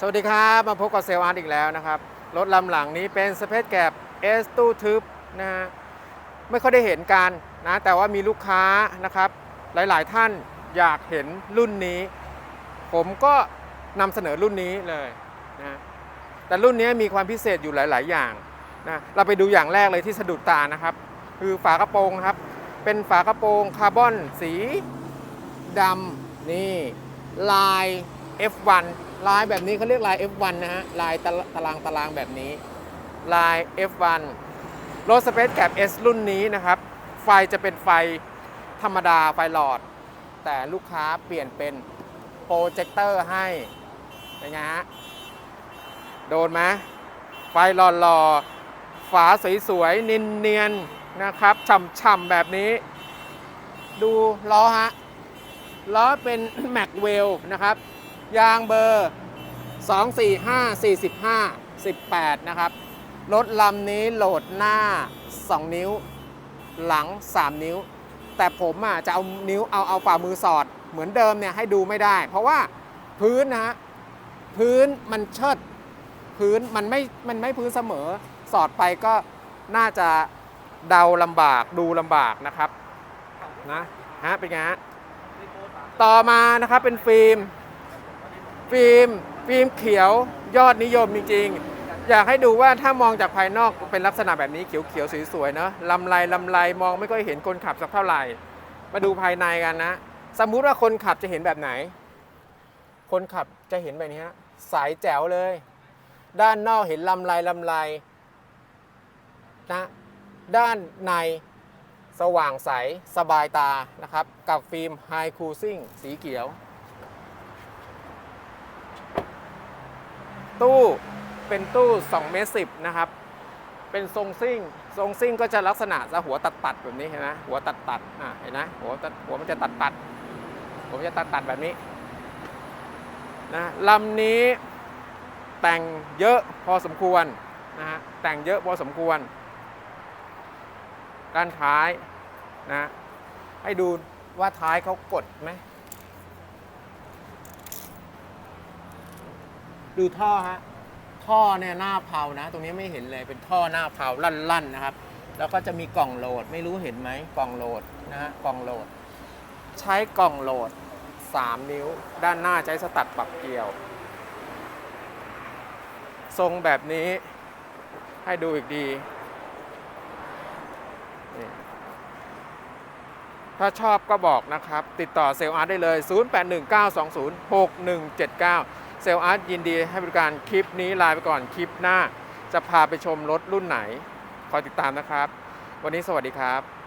สวัสดีครับ มาพบกับเซลล์อาร์ตอีกแล้วนะครับ รถลำหลังนี้เป็นสเปซแก b เอสตู้ทึบนะฮะไม่ค่อยได้เห็นกันนะ แต่ว่ามีลูกค้านะครับ หลายๆท่านอยากเห็นรุ่นนี้ ผมก็นำเสนอรุ่นนี้เลยนะแต่รุ่นนี้มีความพิเศษอยู่หลาย ๆ อย่างนะเราไปดูอย่างแรกเลยที่สะดุดตานะครับ คือฝากระโปรงครับ เป็นฝากระโปรงคาร์บอนสีดำนี่ลาย F1 ลายแบบนี้เขาเรียกลาย F1 นะฮะ ลายตตารางตารางแบบนี้ ลาย F1 รถสเปซแกร S รุ่นนี้นะครับ ไฟจะเป็นไฟธรรมดาไฟหลอด แต่ลูกค้าเปลี่ยนเป็นโปรเจคเตอร์ให้เป็นไงฮะ โดนไหมไฟหลอดหล่อฝาสวยๆเนียนๆนะครับฉ่ำๆแบบนี้ ดูล้อฮะล้อเป็นแม็กเวลนะครับ ยางเบอร์ 245 45 18 นะครับ รถลำนี้โหลดหน้า 2 นิ้ว หลัง 3 นิ้ว แต่ผมอะจะเอานิ้วเอาเอาฝ่ามือสอด เหมือนเดิมเนี่ยให้ดูไม่ได้ เพราะว่าพื้นนะฮะพื้นมันเชิด พื้นมันไม่ มันไม่พื้นเสมอ สอดไปก็น่าจะเดาลำบากดูลำบากนะครับนะฮะเป็นไงฮะต่อมานะครับเป็นฟิล์ม ฟิล์มฟิล์มเขียวยอดนิยมจริงๆ อยากให้ดูว่าถ้ามองจากภายนอกเป็นลักษณะแบบนี้เขียวๆสวยๆเนอะลำไรลำไรมองไม่ค่อยเห็นคนขับสักเท่าไหร่ มาดูภายในกันนะ สมมุติว่าคนขับจะเห็นแบบไหน คนขับจะเห็นแบบนี้ฮะสายแจ๋วเลย ด้านนอกเห็นลำไรลำไรนะด้านในสว่างใสสบายตานะครับ กับฟิล์ม High Cruising สีเขียว ตู้เป็นตู้2เมตรสินะครับ เป็นทรงซิ่ง ทรงซิ่งก็จะลักษณะจะหัวตัดตัดๆแบบนี้เห็นไหมหัวตัดตัดๆอะเห็นไหมหัวตัดหัวมันจะตัดตัดๆหัวมันจะตัดตัดๆแบบนี้นะลำนี้แต่งเยอะพอสมควรนะฮะแต่งเยอะพอสมควร ด้านท้ายนะให้ดูว่าท้ายเขากดไหม ดูท่อฮะท่อเนี่ยหน้าเผานะ ตรงนี้ไม่เห็นเลยเป็นท่อหน้าเผาลั่นๆนะครับ แล้วก็จะมีกล่องโหลดไม่รู้เห็นไหมกล่องโหลดนะฮะกล่องโหลด ใช้กล่องโหลด 3 นิ้ว ด้านหน้าใช้สตัดปรับเกลียว ทรงแบบนี้ให้ดูอีกดี ถ้าชอบก็บอกนะครับ ติดต่อเซลล์อาร์ได้เลย 0819206179เซลล์อาร์ตยินดีให้บริการคลิปนี้ลาไปก่อนคลิปหน้า จะพาไปชมรถรุ่นไหน คอยติดตามนะครับ วันนี้สวัสดีครับ